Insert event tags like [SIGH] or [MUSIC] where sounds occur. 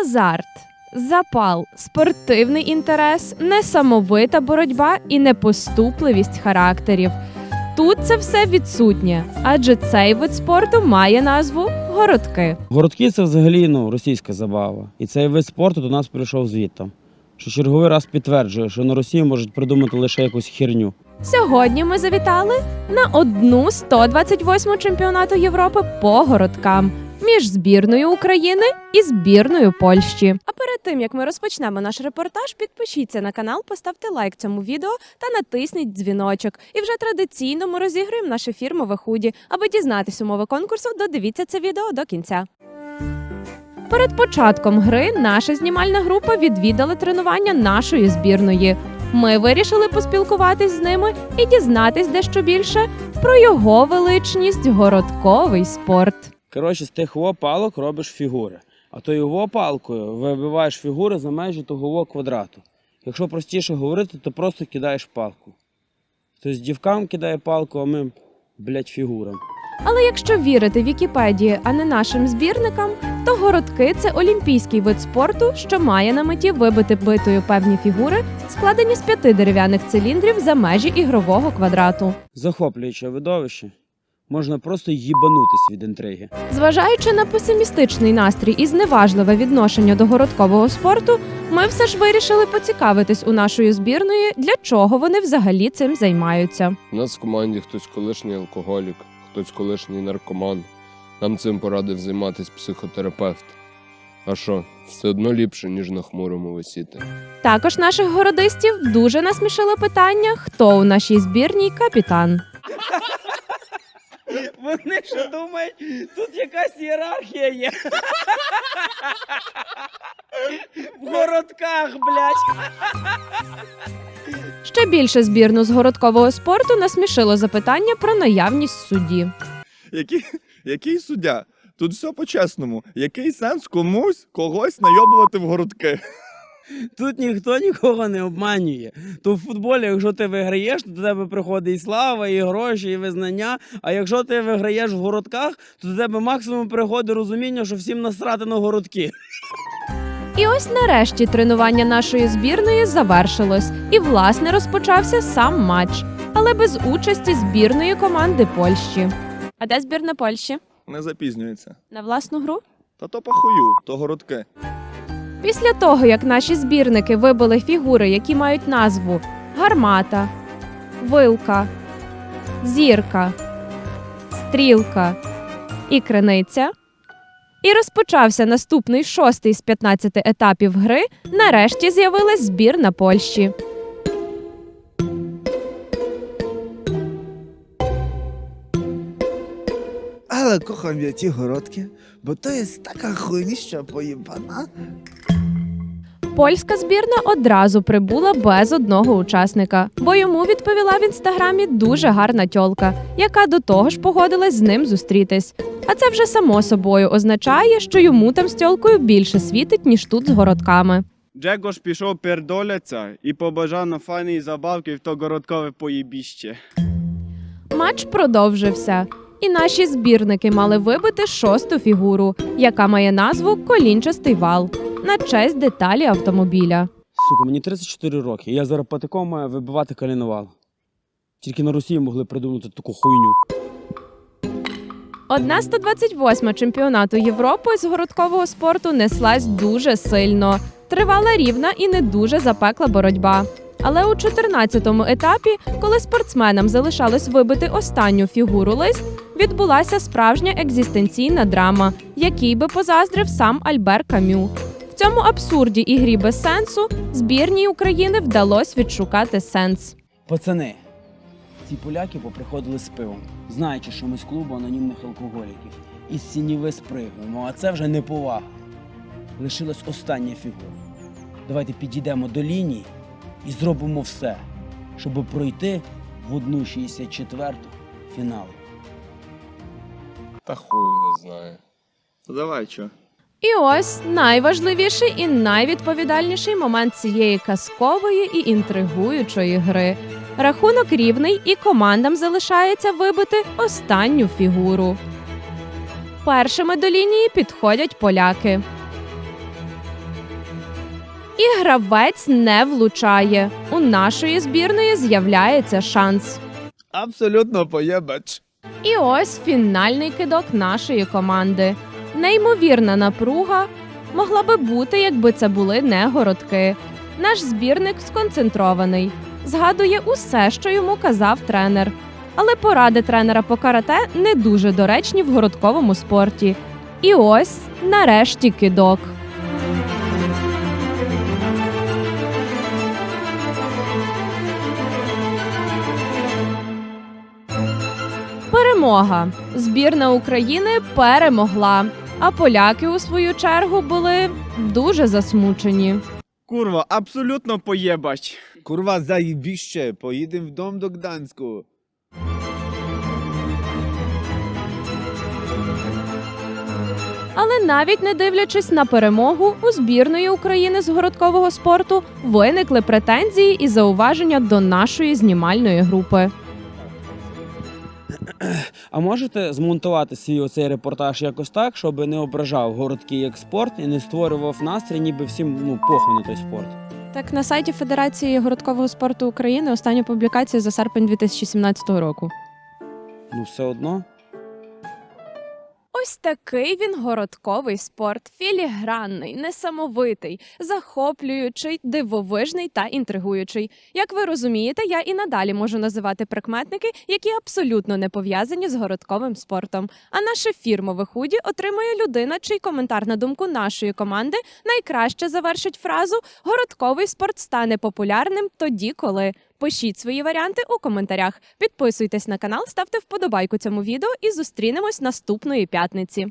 Азарт, запал, спортивний інтерес, несамовита боротьба і непоступливість характерів. Тут це все відсутнє, адже цей вид спорту має назву городки. Городки це взагалі ну, російська забава. І цей вид спорту до нас прийшов звідти. Що черговий раз підтверджує, що на Росії можуть придумати лише якусь херню. Сьогодні ми завітали на одну 128 чемпіонату Європи по городкам між збірною України і збірною Польщі. А перед тим як ми розпочнемо наш репортаж, підпишіться на канал, поставте лайк цьому відео та натисніть дзвіночок. І вже традиційно ми розіграємо наше фірмове худі. Аби дізнатись умови конкурсу, додивіться це відео до кінця. Перед початком гри наша знімальна група відвідала тренування нашої збірної. Ми вирішили поспілкуватись з ними і дізнатись дещо більше про його величність городковий спорт. Коротше, з тих во палок робиш фігури. А то його палкою вибиваєш фігури за межі того квадрату. Якщо простіше говорити, то просто кидаєш палку. Тобто дівкам кидає палку, а ми, блядь, фігурам. Але якщо вірити Вікіпедії, а не нашим збірникам, то городки це олімпійський вид спорту, що має на меті вибити битою певні фігури, складені з п'яти дерев'яних циліндрів за межі ігрового квадрату. Захоплююче видовище. Можна просто їбанутись від інтриги. Зважаючи на песимістичний настрій і зневажливе відношення до городкового спорту, ми все ж вирішили поцікавитись у нашої збірної, для чого вони взагалі цим займаються. У нас в команді хтось колишній алкоголік, хтось колишній наркоман. Нам цим порадив займатися психотерапевт. А що, все одно ліпше, ніж на хмурому висіти. Також наших городистів дуже насмішило питання, хто у нашій збірній капітан. Вони що думають, тут якась ієрархія є. В городках, блядь. Ще більше збірну з городкового спорту насмішило запитання про наявність судді. Який, який суддя? Тут все по-чесному. Який сенс комусь когось найобувати в городки? Тут ніхто нікого не обманює. То в футболі, якщо ти виграєш, то до тебе приходить і слава, і гроші, і визнання. А якщо ти виграєш в городках, то до тебе максимум приходить розуміння, що всім насрати на городки. І ось нарешті тренування нашої збірної завершилось, і власне розпочався сам матч, але без участі збірної команди Польщі. А де збірна Польщі? Не запізнюється. На власну гру? Та то похую, то городки. Після того, як наші збірники вибили фігури, які мають назву гармата, вилка, зірка, стрілка і криниця, і розпочався наступний шостий з 15 етапів гри, нарешті з'явилась збірна Польщі. Ale kocham ja ті городки, бо то є така хуйніща поїбана. Польська збірна одразу прибула без одного учасника, бо йому відповіла в інстаграмі дуже гарна тьолка, яка до того ж погодилась з ним зустрітись. А це вже само собою означає, що йому там з тьолкою більше світить, ніж тут з городками. Джегош пішов пердоляться і побажав на файної забавки в то городкове поїбіще. Матч продовжився, і наші збірники мали вибити шосту фігуру, яка має назву Колінчастий вал на честь деталі автомобіля. Сука, мені 34 роки. Я зараз патиком маю вибивати каліновал. Тільки на Росії могли придумати таку хуйню. Одна 128 чемпіонату Європи з городкового спорту неслась дуже сильно. Тривала рівна і не дуже запекла боротьба. Але у 14-му етапі, коли спортсменам залишалось вибити останню фігуру лист, відбулася справжня екзистенційна драма, якій би позаздрив сам Альбер Камю. В цьому абсурді і грі без сенсу збірній України вдалося відшукати сенс. Пацани, ці поляки поприходили з пивом, знаючи, що ми з клубу анонімних алкоголіків. І з цініви спригуємо, а це вже не повага. Лишилась остання фігура. Давайте підійдемо до лінії і зробимо все, щоб пройти в одну 64-ту фіналу. Та хуй його знає. Та давай що? І ось найважливіший і найвідповідальніший момент цієї казкової і інтригуючої гри. Рахунок рівний, і командам залишається вибити останню фігуру. Першими до лінії підходять поляки. І гравець не влучає. У нашої збірної з'являється шанс. Абсолютно поєбач. І ось фінальний кидок нашої команди. Неймовірна напруга могла би бути, якби це були не городки. Наш збірник сконцентрований, згадує усе, що йому казав тренер. Але поради тренера по карате не дуже доречні в городковому спорті. І ось нарешті кидок. Перемога. Збірна України перемогла. А поляки, у свою чергу, були дуже засмучені. Курва, абсолютно поєбач. Kurwa, zajebiście, pojedę w dom do Gdańsku. Але навіть не дивлячись на перемогу, у збірної України з городкового спорту виникли претензії і зауваження до нашої знімальної групи. [CLEARS THROAT] А можете змонтувати свій оцей репортаж якось так, щоб не ображав городки як спорт і не створював настрій, ніби всім ну похуй на той спорт. Так на сайті Федерації городкового спорту України остання публікація за серпень 2017 року. Ну все одно. Ось такий він городковий спорт, філігранний, несамовитий, захоплюючий, дивовижний та інтригуючий. Як ви розумієте, я і надалі можу називати прикметники, які абсолютно не пов'язані з городковим спортом. А наше фірмове худі отримує людина, чий коментар на думку нашої команди найкраще завершить фразу Городковий спорт стане популярним тоді, коли. Пишіть свої варіанти у коментарях. Підписуйтесь на канал, ставте вподобайку цьому відео і зустрінемось наступної п'ятниці.